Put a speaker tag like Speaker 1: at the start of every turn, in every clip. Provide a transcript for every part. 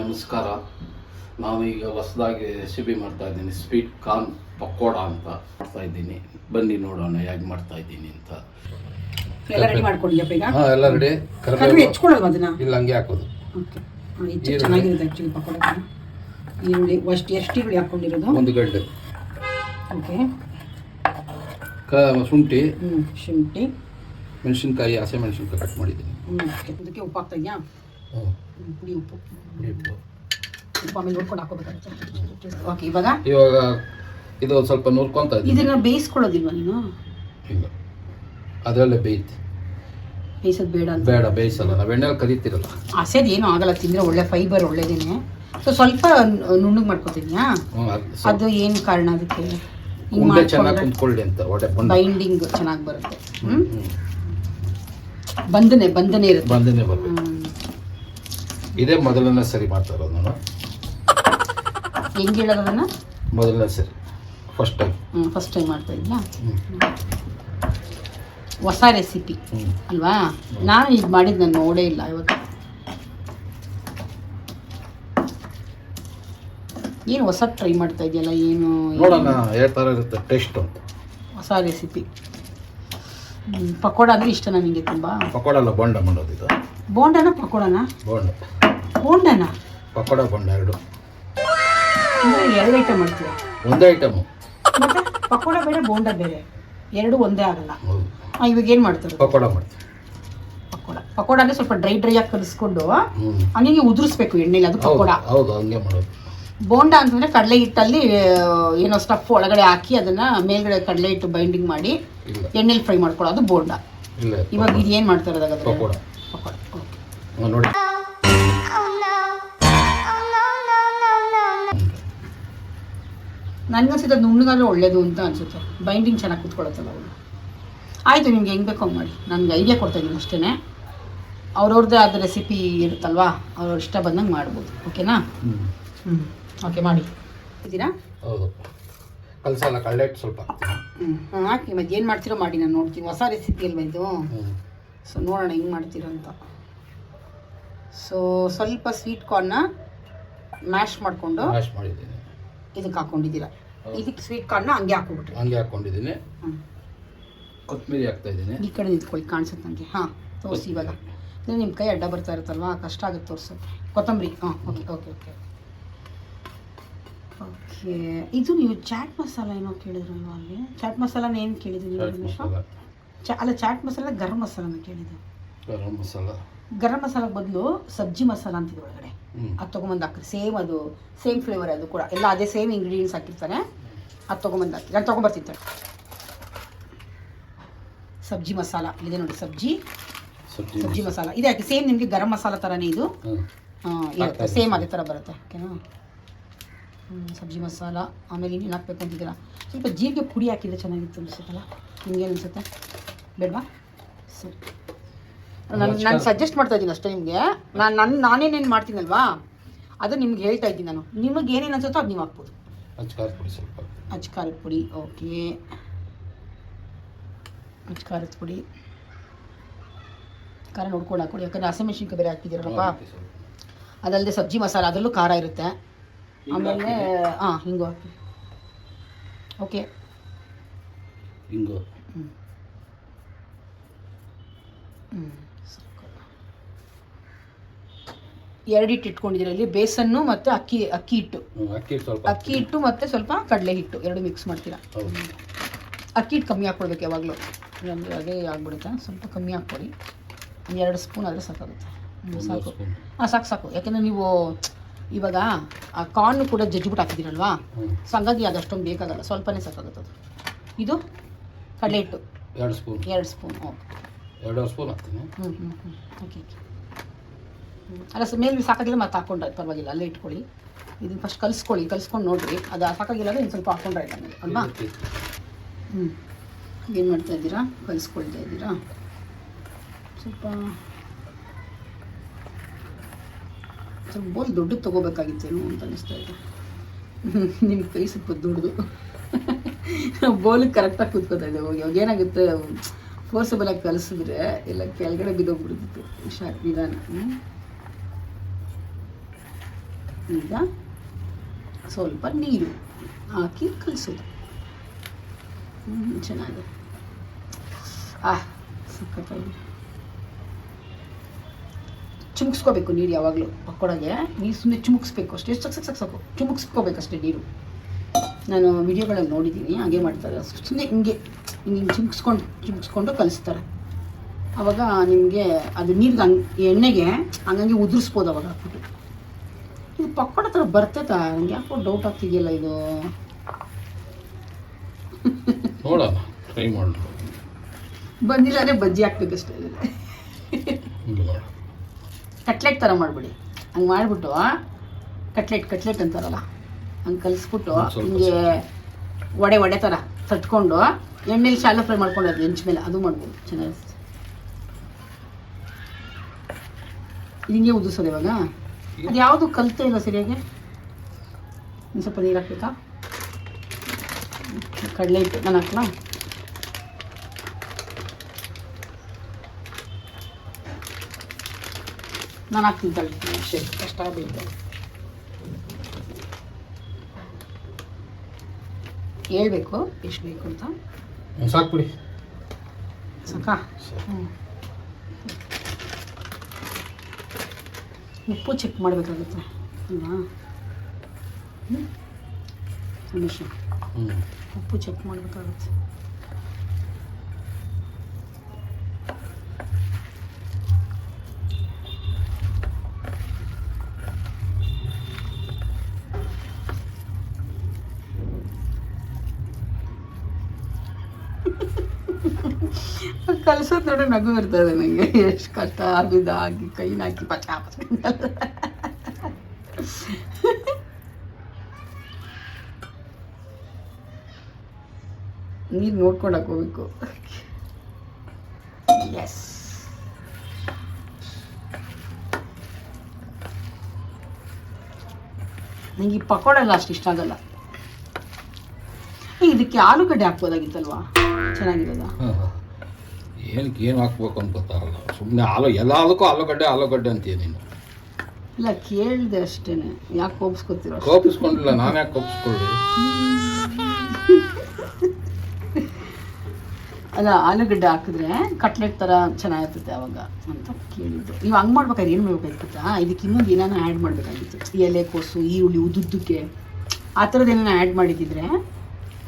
Speaker 1: ನಮಸ್ಕಾರ. ನಾನು ಈಗ ಹೊಸದಾಗಿ ರೆಸಿಪಿ ಮಾಡ್ತಾ ಇದ್ದೀನಿ. ಸ್ವೀಟ್ ಕಾರ್ನ್ ಪಕೋಡ ಅಂತ ಮಾಡ್ತಾ ಇದ್ದೀನಿ. ಬನ್ನಿ ನೋಡೋಣ, ಹೇಗೆ ಮಾಡ್ತಾ ಇದ್ದೀನಿ ಅಂತ.
Speaker 2: ಎಲ್ಲ ರೆಡಿ ಮಾಡ್ಕೊಂಡಿದ್ಯಪ್ಪ ಈಗ?
Speaker 1: ಹಾಂ ಎಲ್ಲ ರೆಡಿ
Speaker 2: ಕರಿಬೇವು ಹೆಚ್ಕೊಳಲ್ವ ಅದನ್ನ?
Speaker 1: ಇಲ್ಲ ಹಂಗೆ ಹಾಕೋದು.
Speaker 2: ಓಕೆ. ಹೆಚ್ಚು ಚೆನ್ನಾಗಿರುತ್ತೆ ಆ್ಯಕ್ಚುಲಿ ಪಕೋಡಕ್ಕೆ. ಈರುಳ್ಳಿ ಅಷ್ಟು ಎಷ್ಟು ಈರುಳ್ಳಿ ಹಾಕ್ಕೊಂಡಿರೋದು
Speaker 1: ಒಂದು ಗಡ್ಡೆ.
Speaker 2: ಓಕೆ.
Speaker 1: ಕ ಶುಂಠಿ.
Speaker 2: ಹ್ಞೂ ಶುಂಠಿ.
Speaker 1: ಮೆಣಸಿನ್ಕಾಯಿ ಹಸೆ ಮೆಣಸಿನ್ಕಾಯಿ ಕಟ್ ಮಾಡಿದ್ದೀನಿ.
Speaker 2: ಹ್ಞೂ ಓಕೆ. ಇದಕ್ಕೆ ಉಪ್ಪು ಹಾಕ್ತಾ ಇದೆಯಾ?
Speaker 1: ಹ್ಞೂ
Speaker 2: ಹ್ಞೂ ಪುಡಿ ಉಪ್ಪು.
Speaker 1: ಉಪ್ಪು.
Speaker 2: ಉಪ್ಪು ಆಮೇಲೆ ನೋಡ್ಕೊಂಡು ಹಾಕೋಬೇಕಾಗುತ್ತೆ ಓಕೆ ಇವಾಗ?
Speaker 1: ಇವಾಗ ಇದು ಸ್ವಲ್ಪ ನುರ್ಕೊತಾ ಇದೀನಿ
Speaker 2: ಇದನ್ನ ಬೇಯಿಸ್ಕೊಳ್ಳೋದಿಲ್ವಾ ನೀನು?
Speaker 1: ಇಲ್ಲ. ಅದರಲ್ಲೇ ಬೇಯ್ತು.
Speaker 2: ಬೇಯಿಸೋದು ಬೇಡ ಅಂತ.
Speaker 1: ಬೇಡ ಬೇಯಿಸಲ್ಲ. ನಾವು ಎಣ್ಣೆಲಿ ಕರಿತೀರಲ್ಲ
Speaker 2: ಹಸೆದು ಏನೂ ಆಗಲ್ಲ ತಿಂದರೆ ಒಳ್ಳೆ ಫೈಬರ್ ಒಳ್ಳೇದೇನೆ. ಸೊ ಸ್ವಲ್ಪ ನುಣ್ಣಗೆ ಮಾಡ್ಕೊತಿದ್ಯಾ?
Speaker 1: ಹ್ಞೂ ಅದು ಸ್ವಲ್ಪ
Speaker 2: ಅದು ಏನು ಕಾರಣ ಅದಕ್ಕೆ? ಹಿಂಗೆ
Speaker 1: ಉಂಡೆ ಚೆನ್ನಾಗಿ
Speaker 2: ಮಾಡ್ಕೊಂಡ್ರೆ
Speaker 1: ಕುಂತ್ಕೊಳ್ಳಿ ಅಂತ ಒಡೆ ಬಂದು.
Speaker 2: ಬೈಂಡಿಂಗ್ ಚೆನ್ನಾಗಿ ಬರುತ್ತೆ. ಹ್ಞೂ ಬಂಧನೆ ಬಂಧನೆ ಇರುತ್ತೆ.
Speaker 1: ಬಂದನೇ ಬರ್ಬೇಕು.
Speaker 2: ಹ್ಮ್.
Speaker 1: ಇದೇ ಮೊದಲನೇ ಸರಿ ಮಾಡ್ತಾ ಇರೋದು ನಾನು
Speaker 2: ಹೆಂಗ್ ಹೇಳೋದನ್ನ
Speaker 1: ಮೊದಲನೇ ಸರಿ. ಫಸ್ಟ್ ಟೈಮ್
Speaker 2: ಫಸ್ಟ್ ಟೈಮ್ ಮಾಡ್ತಾ ಇದ್ಯಾ? ಹೊಸ ರೆಸಿಪಿ ಅಲ್ವಾ? ನಾನು ಇದು ಮಾಡಿದ್ದು ನಾನು ನೋಡೇ ಇಲ್ಲ ಇವತ್ತು. ಏನು ಹೊಸ ಟ್ರೈ ಮಾಡ್ತಾ ಇದೆಯಲ್ಲ ಏನು
Speaker 1: ನೋಡೋಣ ಯಾವ ಥರ ಇರುತ್ತೆ ಟೇಸ್ಟ್ ಅಂತ.
Speaker 2: ಹೊಸ ರೆಸಿಪಿ ಪಕೋಡ ಅಂದರೆ ಇಷ್ಟ ನನಗೆ ತುಂಬ?
Speaker 1: ಪಕೋಡ ಅಲ್ಲ ಬೋಂಡ ಮಾಡೋದು ಇದು.
Speaker 2: ಬೋಂಡನ ಪಕೋಡನ?
Speaker 1: ಬೋಂಡ.
Speaker 2: ಬೋಂಡನ?
Speaker 1: ಪಕೋಡ ಬೋಂಡ ಎರಡು.
Speaker 2: ಎರಡು ಐಟಮ್ ಮಾಡ್ತೀರಾ?
Speaker 1: ಒಂದೇ ಐಟಮು
Speaker 2: ಪಕೋಡ ಬೇರೆ ಬೋಂಡ ಬೇರೆ. ಎರಡು ಒಂದೇ ಆಗಲ್ಲ. ಇವಾಗ ಏನು ಮಾಡ್ತಾರೆ?
Speaker 1: ಪಕೋಡ ಮಾಡ್ತಾರೆ.
Speaker 2: ಪಕೋಡ. ಪಕೋಡ ಅಂದರೆ ಸ್ವಲ್ಪ ಡ್ರೈ ಡ್ರೈ ಆಗಿ ಕಲಿಸ್ಕೊಂಡು ಹಂಗೆ ಉದುರಿಸ್ಬೇಕು ಎಣ್ಣೆಲಿ ಅದು ಪಕೋಡ.
Speaker 1: ಹೌದು ಹಂಗೆ ಮಾಡೋದು.
Speaker 2: ಬೋಂಡ ಅಂತಂದ್ರೆ ಕಡಲೆ ಹಿಟ್ಟಲ್ಲಿ ಏನೋ ಸ್ಟಫ್ ಒಳಗಡೆ ಹಾಕಿ ಅದನ್ನ ಮೇಲ್ಗಡೆ ಕಡಲೆ ಹಿಟ್ಟು ಬೈಂಡಿಂಗ್ ಮಾಡಿ ಎಣ್ಣೆಲಿ ಫ್ರೈ ಮಾಡ್ಕೊಳ್ಳೋದು ಬೋಂಡ. ಇವಾಗ ಇದು ಏನು ಮಾಡ್ತಾ ಇರೋದು ಹಾಗಾದ್ರೆ?
Speaker 1: ಪಕೋಡ.
Speaker 2: ಪಕೋಡ ಓಕೆ
Speaker 1: ನೋಡಿ.
Speaker 2: ನನಗನ್ಸುತ್ತೆ ಅದು ನುಣ್ಣಗಾದ್ರೆ ಒಳ್ಳೇದು ಅಂತ ಅನ್ಸುತ್ತೆ. ಬೈಂಡಿಂಗ್ ಚೆನ್ನಾಗಿ ಕುತ್ಕೊಳತ್ತಲ್ಲ ಅವಳು ಆಯಿತು ನಿಮ್ಗೆ ಹೆಂಗೆ ಬೇಕೋ ಮಾಡಿ. ನನಗೆ ಐಡಿಯಾ ಕೊಡ್ತಾ ಇದ್ದೀನಿ ಅಷ್ಟೇ ಅವ್ರವ್ರದ್ದೇ ಆದ ರೆಸಿಪಿ ಇರುತ್ತಲ್ವಾ? ಅವ್ರವ್ರ ಇಷ್ಟ ಬಂದಂಗೆ ಮಾಡ್ಬೋದು. ಓಕೆನಾ?
Speaker 1: ಹ್ಞೂ
Speaker 2: ಹ್ಞೂ ಓಕೆ ಮಾಡಿ. ಇದ್ದೀರಾ?
Speaker 1: ಹೌದು. ಕಲಸಲ್ಲ ಕಳ್ಳೆ ಸ್ವಲ್ಪ.
Speaker 2: ಹ್ಞೂ ಹಾಕಿ. ಮತ್ತೆ ಏನು ಮಾಡ್ತೀರೋ ಮಾಡಿ ನಾನು ನೋಡ್ತೀನಿ. ಹೊಸ ರೆಸಿಪಿ ಅಲ್ವಾ ಇದು?
Speaker 1: ಹ್ಞೂ
Speaker 2: ಸೊ ನೋಡೋಣ ಹೆಂಗೆ ಮಾಡ್ತೀರ ಅಂತ ಸೊ ಸ್ವಲ್ಪ ಸ್ವೀಟ್ ಕಾರ್ನ್ನ ಮ್ಯಾಶ್ ಮಾಡಿಕೊಂಡು
Speaker 1: ಮ್ಯಾಶ್ ಮಾಡಿದ್ದೀನಿ.
Speaker 2: ಇದಕ್ಕೆ ಹಾಕೊಂಡಿದ್ದೀರಾ. ಇದಕ್ಕೆ ಸ್ವೀಟ್ ಕಾರ್ನ್ನ ಹಂಗೆ ಹಾಕ್ಬಿಟ್ರಿ
Speaker 1: ಹಂಗೆ ಹಾಕ್ಕೊಂಡಿದ್ದೀನಿ.
Speaker 2: ಹ್ಞೂ
Speaker 1: ಕೊತ್ತಂಬರಿ ಹಾಕ್ತಾ ಇದ್ದೀನಿ
Speaker 2: ಈ ಕಡೆ ನಿಂತ್ಕೊಳ್ಳಿ ಕಾಣಿಸುತ್ತೆ ನನಗೆ ಹಾಂ ತೋರಿಸಿ ಇವಾಗ. ಅಂದರೆ ನಿಮ್ಮ ಕೈ ಅಡ್ಡ ಬರ್ತಾ ಇರುತ್ತಲ್ವಾ? ಕಷ್ಟ ಆಗುತ್ತೆ ತೋರಿಸು ಕೊತ್ತಂಬರಿ. ಹಾಂ ಓಕೆ ಓಕೆ ಓಕೆ. ಓಕೆ. ಇದು ನೀವು ಚಾಟ್ ಮಸಾಲ ಏನೋ ಕೇಳಿದ್ರು ನೀವು ಅಲ್ಲಿ? ಚಾಟ್ ಮಸಾಲನ ಏನು ಕೇಳಿದ್ರಿ ಚಾ ಅಲ್ಲ ಚಾಟ್ ಮಸಾಲ ಗರಂ ಮಸಾಲನ ಕೇಳಿದ್ದು.
Speaker 1: ಗರಂ ಮಸಾಲ.
Speaker 2: ಗರಂ ಮಸಾಲ ಬದಲು ಸಬ್ಜಿ ಮಸಾಲ ಅಂತಿದೆ ಒಳಗಡೆ. ಅದು ತೊಗೊಂಬಂದು ಹಾಕ್ರಿ. ಸೇಮ್ ಅದು ಸೇಮ್ ಫ್ಲೇವರ್ ಅದು ಕೂಡ. ಎಲ್ಲ ಅದೇ ಸೇಮ್ ಇಂಗ್ರೀಡಿಯೆಂಟ್ಸ್ ಹಾಕಿರ್ತಾರೆ. ಅದು ತೊಗೊಂಬಂದು ಹಾಕಿ ನಾನು ತೊಗೊಂಬರ್ತೀನಿ. ಸಬ್ಜಿ ಮಸಾಲ. ಇದೆ ನೋಡಿ ಸಬ್ಜಿ.
Speaker 1: ಸಬ್ಜಿ
Speaker 2: ಮಸಾಲ. ಇದೆ ಹಾಕಿ ಸೇಮ್ ನಿಮಗೆ ಗರಂ ಮಸಾಲ ಥರನೇ ಇದು. ಇರುತ್ತೆ ಸೇಮ್ ಅದೇ ಥರ ಬರುತ್ತೆ. ಓಕೆನಾ? ಸಬ್ಜಿ ಮಸಾಲ. ಆಮೇಲೆ ಇನ್ನೇನು ಹಾಕ್ಬೇಕು ಅಂತಿದ್ದೀರಾ? ಸ್ವಲ್ಪ ಜೀರಿಗೆ ಪುಡಿ ಹಾಕಿದ್ರೆ ಚೆನ್ನಾಗಿತ್ತು ಅನಿಸುತ್ತಲ್ಲ? ನಿಮ್ಗೇನು ಅನಿಸುತ್ತೆ? ಬೇಡವಾ? ಸರಿ. ನಾನು ನಾನು ಸಜೆಸ್ಟ್ ಮಾಡ್ತಾ ಇದ್ದೀನಿ ಅಷ್ಟೇ ನಿಮಗೆ. ನಾನು ನನ್ನ ನಾನೇನೇನು ಮಾಡ್ತೀನಲ್ವಾ? ಅದು ನಿಮ್ಗೆ ಹೇಳ್ತಾ ಇದ್ದೀನಿ ನಾನು. ನಿಮಗೆ ಏನೇನು ಅನ್ಸುತ್ತೋ ಅದು ನೀವು ಹಾಕ್ಬೋದು.
Speaker 1: ಅಚ್ಚ ಪುಡಿ ಸ್ವಲ್ಪ
Speaker 2: ಅಚ್ಚ ಖಾರದ ಪುಡಿ ಓಕೆ. ಅಚ್ಚ ಖಾರದ ಪುಡಿ. ಖಾರ ನೋಡ್ಕೊಂಡು ಹಾಕೊಳ್ಳಿ ಯಾಕಂದರೆ ಹಸಿಮೆಣ್ಸಿನ್ಕಾಯಿ ಬೇರೆ
Speaker 1: ಹಾಕ್ತಿದ್ದೀರಲ್ಲಪ್ಪ.
Speaker 2: ಅದಲ್ಲದೆ ಸಬ್ಜಿ ಮಸಾಲ ಅದರಲ್ಲೂ ಖಾರ ಇರುತ್ತೆ. ಆಮೇಲೆ ಹಾಂ ಹಿಂಗು ಹಾಕಿ. ಓಕೆ.
Speaker 1: ಹಿಂಗು.
Speaker 2: ಹ್ಞೂ ಹ್ಞೂ ಎರಡು ಹಿಟ್ಟು ಇಟ್ಕೊಂಡಿದ್ದೀರ ಇಲ್ಲಿ? ಬೇಸನ್ನು ಮತ್ತು ಅಕ್ಕಿ ಅಕ್ಕಿ ಹಿಟ್ಟು.
Speaker 1: ಅಕ್ಕಿ ಹಿಟ್ಟು ಸ್ವಲ್ಪ
Speaker 2: ಅಕ್ಕಿ ಹಿಟ್ಟು ಮತ್ತು ಸ್ವಲ್ಪ ಕಡಲೆ ಹಿಟ್ಟು. ಎರಡು ಮಿಕ್ಸ್ ಮಾಡ್ತೀರಾ? ಅಕ್ಕಿ ಹಿಟ್ಟು ಕಮ್ಮಿ ಹಾಕ್ಕೊಡ್ಬೇಕು ಯಾವಾಗಲೂ. ಇಲ್ಲಾಂದರೆ ಅದೇ ಆಗ್ಬಿಡುತ್ತೆ. ಸ್ವಲ್ಪ ಕಮ್ಮಿ ಹಾಕ್ಕೊಡಿ. ಒಂದು ಎರಡು ಸ್ಪೂನ್ ಆದರೆ ಸಾಕಾಗುತ್ತೆ. ಸಾಕು. ಹಾಂ ಸಾಕು ಸಾಕು. ಯಾಕೆಂದರೆ ನೀವು ಇವಾಗ ಆ ಕಾರ್ನು ಕೂಡ ಜಜ್ಜಿಬಿಟ್ಟು ಹಾಕಿದ್ದೀರಲ್ವಾ? ಸೊ ಹಂಗಾಗಿ ಅದು ಅಷ್ಟೊಂದು ಬೇಕಾಗಲ್ಲ. ಸ್ವಲ್ಪನೇ ಸಾಕಾಗುತ್ತೆ ಅದು. ಇದು ಕಡಲೆ ಹಿಟ್ಟು.
Speaker 1: ಎರಡು ಸ್ಪೂನ್.
Speaker 2: ಎರಡು ಸ್ಪೂನ್ ಓಕೆ.
Speaker 1: ಎರಡು ಸ್ಪೂನ್ ಹಾಕ್ತೀನಿ.
Speaker 2: ಹ್ಞೂ ಹ್ಞೂ ಹ್ಞೂ ಓಕೆ ಓಕೆ. ಹ್ಞೂ ಅಲ್ಲ ಸರ್ ಮೇಲೆ ಸಾಕಾಗಿಲ್ಲ ಮತ್ತೆ ಹಾಕೊಂಡ್ರೆ ಪರವಾಗಿಲ್ಲ. ಅಲ್ಲೇ ಇಟ್ಕೊಳ್ಳಿ. ಇದನ್ನು ಫಸ್ಟ್ ಕಲಿಸ್ಕೊಳ್ಳಿ. ಕಲಿಸ್ಕೊಂಡು ನೋಡಿರಿ. ಅದು ಸಾಕಾಗಿಲ್ಲ ಅಂದರೆ ಇನ್ನು ಸ್ವಲ್ಪ ಹಾಕೊಂಡ್ರೆ ಆಯ್ತು ಅಲ್ವಾ? ಹ್ಞೂ ಏನು ಮಾಡ್ತಾ ಇದ್ದೀರಾ? ಕಲಿಸ್ಕೊಳ್ತಾ ಇದ್ದೀರಾ? ಸ್ವಲ್ಪ ಸ್ವಲ್ಪ ಬೋಲ್ ದೊಡ್ಡದು ತೊಗೋಬೇಕಾಗಿತ್ತೇನೋ ಅಂತ ಅನಿಸ್ತಾ ಇದೆ. ನಿಮ್ಮ ಕೈ ಸ್ವಲ್ಪ ದೊಡ್ಡದು. ಬೋಲಿಗೆ ಕರೆಕ್ಟಾಗಿ ಕೂತ್ಕೋತಾ ಇದೆ. ಹೋಗಿ ಅವಾಗ ಏನಾಗುತ್ತೆ? ಫೋರ್ಸಬಲ್ ಆಗಿ ಕಲಿಸಿದ್ರೆ ಎಲ್ಲ ಕೆಳಗಡೆ ಬಿದ್ದೋಗ್ಬಿಡ್ತಿತ್ತು ಹುಷಾರು ನಿಧಾನ. ಈಗ ಸ್ವಲ್ಪ ನೀರು ಹಾಕಿ ಕಲಿಸೋದು. ಚೆನ್ನಾಗಿದೆ. ಆ ಸಖತ್ತಾಗಿದೆ ಚುಮುಕ್ಸ್ಕೋಬೇಕು ನೀರು ಯಾವಾಗಲೂ ಪಕ್ಕೋಡಗೆ ನೀರು ಸುಮ್ಮನೆ ಚುಮುಕ್ಸ್ಬೇಕು ಅಷ್ಟೇ. ಸಕ್ ಸಕ್, ಸಾಕು ಸಾಕು. ನೀರು. ನಾನು ವಿಡಿಯೋಗಳಲ್ಲಿ ನೋಡಿದ್ದೀನಿ, ಹಾಗೆ ಮಾಡ್ತಾರೆ. ಸುಮ್ಮನೆ ಹಿಂಗೆ ಹಿಂಗೆ ಚಿಮ್ಸ್ಕೊಂಡು ಚಿಮ್ಸ್ಕೊಂಡು ಕಲಿಸ್ತಾರೆ. ಅವಾಗ ನಿಮಗೆ ಅದು ನೀರಿಗೆ ಹಂಗೆ, ಎಣ್ಣೆಗೆ ಹಂಗಂಗೆ ಉದುರಿಸ್ಬೋದು ಅವಾಗ ಹಾಕ್ಬಿಟ್ಟು. ಇದು ಪಕ್ಕೋಡ ಥರ ಬರ್ತೈತಾ ನನಗೆ ಯಾಕೋ ಡೌಟ್ ಆಗ್ತಿದೆಯಲ್ಲ ಇದು.
Speaker 1: ನೋಡೋಣ ಟ್ರೈ ಮಾಡೋಣ
Speaker 2: ಬಂದಿಲ್ಲ ಅಂದರೆ ಬಜ್ಜಿ ಹಾಕ್ಬೇಕಷ್ಟೇ ಕಟ್ಲೆಟ್ ಥರ ಮಾಡಿಬಿಡಿ. ಹಂಗೆ ಮಾಡಿಬಿಟ್ಟು ಕಟ್ಲೆಟ್ ಕಟ್ಲೆಟ್ ಅಂತಾರಲ್ಲ ಹಂಗೆ ಕಲಿಸ್ಬಿಟ್ಟು ಹಿಂಗೆ ವಡೆ ವಡೆ ಥರ ತಟ್ಕೊಂಡು ಎಣ್ಣೆಲಿ ಶಾಲೆ ಫ್ರೈ ಮಾಡ್ಕೊಂಡು ಅದು ಹೆಂಚ ಮೇಲೆ ಅದು ಮಾಡ್ಬೋದು ಚೆನ್ನಾಗಿ. ಹಿಂಗೆ ಹಿಂಗೆ ಉದಿಸೋದು ಇವಾಗ. ಅದು ಯಾವುದು ಕಲಿತೇ ಇಲ್ಲ ಸರಿಯಾಗಿ? ಒಂದು ಸ್ವಲ್ಪ ನೀರು ಹಾಕ್ಬೇಕಾ? ಕಡಲೆ ಹಿಟ್ಟು ನಾನು ಹಾಕ್ಲಾ? ನಾನು ಹಾಕ್ತೀನಿ ತಗೊಳ್ಳಿ ಶೇ ಕಷ್ಟ ಬೇಕು ಹೇಳ್ಬೇಕು ಎಷ್ಟು ಬೇಕು ಅಂತ.
Speaker 1: ಸಾಕ್ಬಿಡಿ ಸಾಕು
Speaker 2: ಹ್ಞೂ ಉಪ್ಪು ಚೆಕ್ ಮಾಡಬೇಕಾಗುತ್ತೆ. ಅಲ್ವಾ? ಹ್ಞೂ ಉಪ್ಪು ಚೆಕ್ ಮಾಡಬೇಕಾಗುತ್ತೆ. ಕಲ್ಸೋದು ನೋಡಿ ನಗು ಇರ್ತದೆ ನನಗೆ ಎಷ್ಟು ಕಷ್ಟ. ಆಗಿದ್ದು ಆಗಿ ಕೈನ ಹಾಕಿ ಪಚ ನೀರು ನೋಡ್ಕೊಳಕ್ ಹೋಗ್ಬೇಕು. ಎಸ್ ನನಗೆ ಈ ಪಕೋಡ ಎಲ್ಲ ಅಷ್ಟು ಇಷ್ಟ ಆಗಲ್ಲ. ಇದಕ್ಕೆ ಆಲೂಗಡ್ಡೆ ಹಾಕ್ಬೋದಾಗಿತ್ತಲ್ವಾ? ಚೆನ್ನಾಗಿರೋದಾ?
Speaker 1: ಏನಕ್ಕೆ ಏನು ಹಾಕ್ಬೇಕು ಅಂತ ಗೊತ್ತಾಗಲ್ಲ ಸುಮ್ಮನೆ ಆಲೂ ಎಲ್ಲದಕ್ಕೂ ಆಲೂಗಡ್ಡೆ ಆಲೂಗಡ್ಡೆ ಅಂತೀಯ ನೀನು.
Speaker 2: ಇಲ್ಲ ಕೇಳಿದೆ ಅಷ್ಟೇನೆ. ಯಾಕೆ ಕೋಪಿಸ್ಕೊತೀರ
Speaker 1: ಕೋಪಿಸ್ಕೊಂಡಿಲ್ಲ ನಾನು ಯಾಕೆ ಕೋಪಿಸ್ಕೊಳ್ಳಿ?
Speaker 2: ಅಲ್ಲ ಆಲೂಗಡ್ಡೆ ಹಾಕಿದ್ರೆ ಕಟ್ಲೆಟ್ ಥರ ಚೆನ್ನಾಗಿರ್ತದೆ ಅವಾಗ ಅಂತ ಕೇಳಿದ್ದು. ನೀವು ಹಂಗೆ ಮಾಡ್ಬೇಕಾದ್ರೆ ಏನು ಮಾಡ್ಬೇಕಾಗಿತ್ತಾ ಗೊತ್ತಾ? ಇದಕ್ಕೆ ಇನ್ನೊಂದು ಏನಾನ ಆ್ಯಡ್ ಮಾಡಬೇಕಾಗಿತ್ತು. ಎಲೆ ಕೋಸು ಈರುಳ್ಳಿ ಉದ್ದುದ್ದಕ್ಕೆ. ಆ ಥರದ್ದು ಏನಾನ ಆ್ಯಡ್ ಮಾಡಿದ್ದಿದ್ರೆ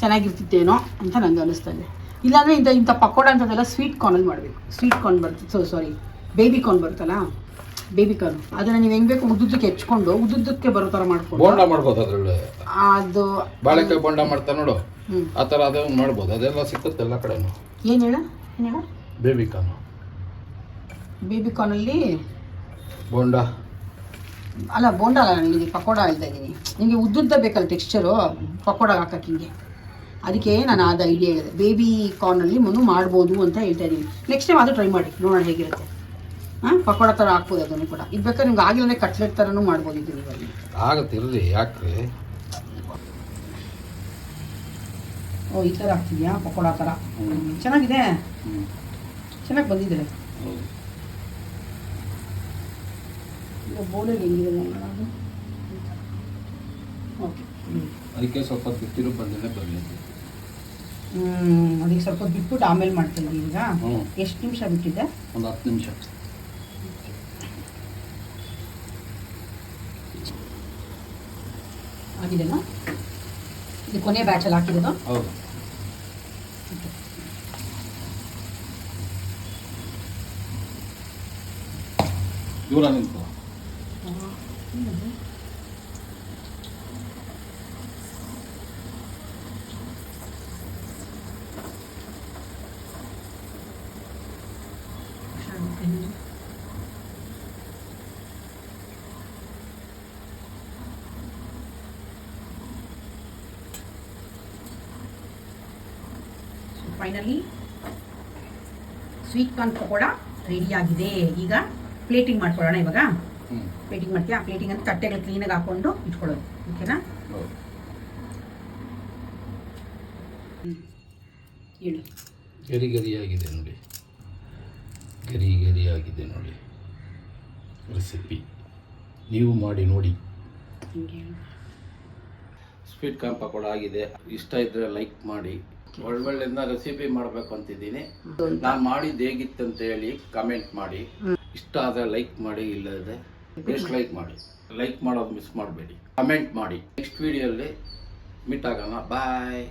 Speaker 2: ಚೆನ್ನಾಗಿರ್ತಿತ್ತೇನೋ ಅಂತ ನಂಗೆ ಅನಿಸ್ತಾ ಇದೆ. ಇಲ್ಲಾಂದರೆ ಇಂಥ ಇಂಥ ಪಕೋಡ ಅಂತದೆಲ್ಲ ಸ್ವೀಟ್ ಕಾರ್ನಲ್ಲಿ ಮಾಡಬೇಕು. ಸ್ವೀಟ್ ಕಾರ್ನ್ ಬರ್ತದೆ ಸೊ ಸಾರಿ ಬೇಬಿ ಕಾರ್ನ್ ಬರುತ್ತಲ್ಲ? ಬೇಬಿ ಕಾರ್ನ್ ಅದನ್ನು ನೀವು ಹೆಂಗೆ ಬೇಕು? ಉದ್ದುದ್ದಕ್ಕೆ ಹೆಚ್ಕೊಂಡು ಉದ್ದುದ್ದಕ್ಕೆ ಬರೋ ಥರ ಮಾಡ್ಕೊಂಡು.
Speaker 1: ಬೋಂಡ ಮಾಡ್ಬೋದು ಅದರಲ್ಲಿ.
Speaker 2: ಅದು
Speaker 1: ಬಾಳೆಕಾಯಿ ಬೋಂಡ ಮಾಡ್ತಾ ನೋಡು. ಆ ಥರ ಅದೇ ಒಂದು ಮಾಡ್ಬೋದು. ಅದೆಲ್ಲ ಸಿಕ್ಕುತ್ತೆ ಎಲ್ಲ ಕಡೆನೂ.
Speaker 2: ಏನು ಹೇಳ? ಏನು ಹೇಳ?
Speaker 1: ಬೇಬಿ ಕಾರ್ನ್
Speaker 2: ಬೇಬಿ ಕಾರ್ನಲ್ಲಿ
Speaker 1: ಬೋಂಡ.
Speaker 2: ಅಲ್ಲ ಬೋಂಡ ಅಲ್ಲ ನನಗೆ ಪಕೋಡ ಹೇಳ್ತಾ ಇದ್ದೀನಿ. ನಿಮಗೆ ಉದ್ದುದ್ದ ಬೇಕಲ್ಲ ಟೆಕ್ಸ್ಚರು ಪಕೋಡ ಹಾಕಕ್ಕೆ ಹಿಂಗೆ. ಅದಕ್ಕೆ ನಾನು ಅದು ಐಡಿಯಾ ಹೇಳಿದೆ. ಬೇಬಿ ಕಾರ್ನಲ್ಲಿ ಮನು ಮಾಡ್ಬೋದು ಅಂತ ಹೇಳ್ತಾ ಇದ್ದೀನಿ. ನೆಕ್ಸ್ಟ್ ಟೈಮ್ ಅದು ಟ್ರೈ ಮಾಡಿ. ನೋಡೋಣ ಹೇಗಿರುತ್ತೆ. ಹಾಂ? ಪಕೋಡ ಥರ ಹಾಕ್ಬೋದು ಅದನ್ನು ಕೂಡ. ಇದು ಬೇಕಾದ್ರೆ ನಿಮ್ಗೆ ಆಗಿಲ್ಲ ಕಟ್ಲೆಟ್ ಥರನೂ ಮಾಡ್ಬೋದು ಇದು ಇವಾಗ
Speaker 1: ಯಾಕೆ?
Speaker 2: ಓ ಈ ಥರ ಹಾಕ್ತಿದ್ಯಾ? ಪಕೋಡ ಥರ ಚೆನ್ನಾಗಿದೆ. ಚೆನ್ನಾಗಿ ಬಂದಿದೆ. ಬೋರ್ಡಲ್ಲಿ ಹೆಂಗಿದೆ ನೋಡೋಣ ಅದು ಓಕೆ
Speaker 1: ಅದಕ್ಕೆ ಸ್ವಲ್ಪ ಬಿಟ್ಟಿರೋ ಬಂದೇ ಬರಲಿ
Speaker 2: ಅದಕ್ಕೆ ಸ್ವಲ್ಪ ಬಿಟ್ಬಿಟ್ಟು ಆಮೇಲೆ ಮಾಡ್ತೀನಿ ಈಗ.
Speaker 1: ಹ್ಞೂ.
Speaker 2: ಎಷ್ಟು ನಿಮಿಷ ಬಿಟ್ಟಿದ್ದೆ?
Speaker 1: ಒಂದು ಹತ್ತು ನಿಮಿಷ.
Speaker 2: ಆಗಿದೆನಾ? ಇದು ಕೊನೆ ಬ್ಯಾಚಲ್ಲಿ ಹಾಕಿರೋದು?
Speaker 1: ಹೌದು. ದೂರ ನಿಂತು
Speaker 2: ಫೈನಲಿ ಸ್ವೀಟ್ ಕಾರ್ನ್ ಪಕೋಡ ರೆಡಿಯಾಗಿದೆ ಈಗ ಪ್ಲೇಟಿಂಗ್ ಮಾಡ್ಕೊಳ್ಳೋಣ ಇವಾಗ.
Speaker 1: ಪ್ಲೇಟಿಂಗ್
Speaker 2: ಪ್ಲೇಟಿಂಗ್ ಆ ಪ್ಲೇಟಿಂಗ್ ಅಂತ ತಟ್ಟೆಗಳು ಕ್ಲೀನಾಗಿ ಹಾಕೊಂಡು ಇಟ್ಕೊಳ್ಳೋದು. ಓಕೆನಾ ಹೇಳು.
Speaker 1: ಗರಿ ಗರಿಯಾಗಿದೆ ನೋಡಿ. ಗರಿ ಗರಿಯಾಗಿದೆ ನೋಡಿ. ರೆಸಿಪಿ ನೀವು ಮಾಡಿ ನೋಡಿ. ಸ್ವೀಟ್ ಕಾರ್ನ್ ಪಕೋಡ ಆಗಿದೆ. ಇಷ್ಟ ಇದ್ದರೆ ಲೈಕ್ ಮಾಡಿ. ಒಳ್ಳೊಳ್ಳೆಯಿಂದ ರೆಸಿಪಿ ಮಾಡಬೇಕು ಅಂತಿದ್ದೀನಿ. ನಾನು ಮಾಡಿದ್ದು ಹೇಗಿತ್ತು ಅಂತ ಹೇಳಿ ಕಮೆಂಟ್ ಮಾಡಿ. ಇಷ್ಟ ಆದರೆ ಲೈಕ್ ಮಾಡಿ ಇಲ್ಲದೆ ಲೈಕ್ ಮಾಡಿ. ಲೈಕ್ ಮಾಡೋದು ಮಿಸ್ ಮಾಡಬೇಡಿ. ಕಮೆಂಟ್ ಮಾಡಿ. ನೆಕ್ಸ್ಟ್ ವಿಡಿಯೋಲ್ಲಿ ಮೀಟ್ ಆಗೋಣ. ಬಾಯ್